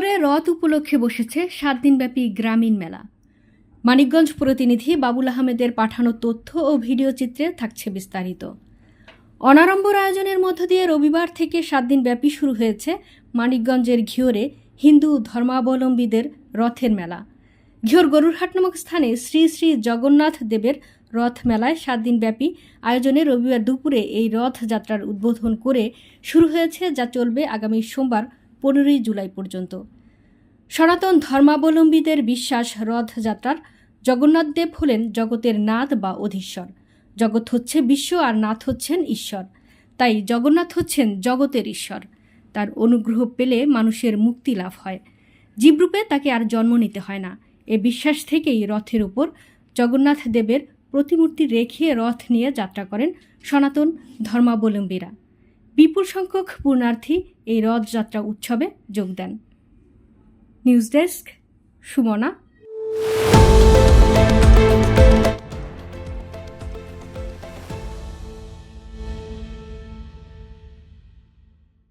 ঘিওরে রথ উপলক্ষে বসেছে সাত দিনব্যাপী গ্রামীণ মেলা। মানিকগঞ্জ প্রতিনিধি বাবুল আহমেদের পাঠানো তথ্য ও ভিডিও চিত্রে থাকছে বিস্তারিত। অনারম্বর আয়োজনের মধ্য দিয়ে রবিবার থেকে সাত দিন ব্যাপী শুরু হয়েছে মানিকগঞ্জের ঘিওরে হিন্দু ধর্মাবলম্বীদের রথের মেলা। ঘিওর গরুরহাট নামক স্থানে শ্রী শ্রী জগন্নাথ দেবের রথ মেলায় সাত দিন ব্যাপী আয়োজনে রবিবার দুপুরে এই রথযাত্রার উদ্বোধন করে শুরু হয়েছে যা চলবে আগামী সোমবার পনেরোই জুলাই পর্যন্ত। সনাতন ধর্মাবলম্বীদের বিশ্বাস রথযাত্রার জগন্নাথদেব হলেন জগতের নাথ বা অধীশ্বর। জগৎ হচ্ছে বিশ্ব আর নাথ হচ্ছেন ঈশ্বর। তাই জগন্নাথ হচ্ছেন জগতের ঈশ্বর। তার অনুগ্রহ পেলে মানুষের মুক্তি লাভ হয়। জীবরূপে তাকে আর জন্ম নিতে হয় না। এ বিশ্বাস থেকেই রথের উপর জগন্নাথ দেবের প্রতিমূর্তি রেখে রথ নিয়ে যাত্রা করেন সনাতন ধর্মাবলম্বীরা। বিপুল সংখ্যক পূর্ণার্থী এই রথযাত্রা উৎসবে যোগ দেন। News desk Sumana.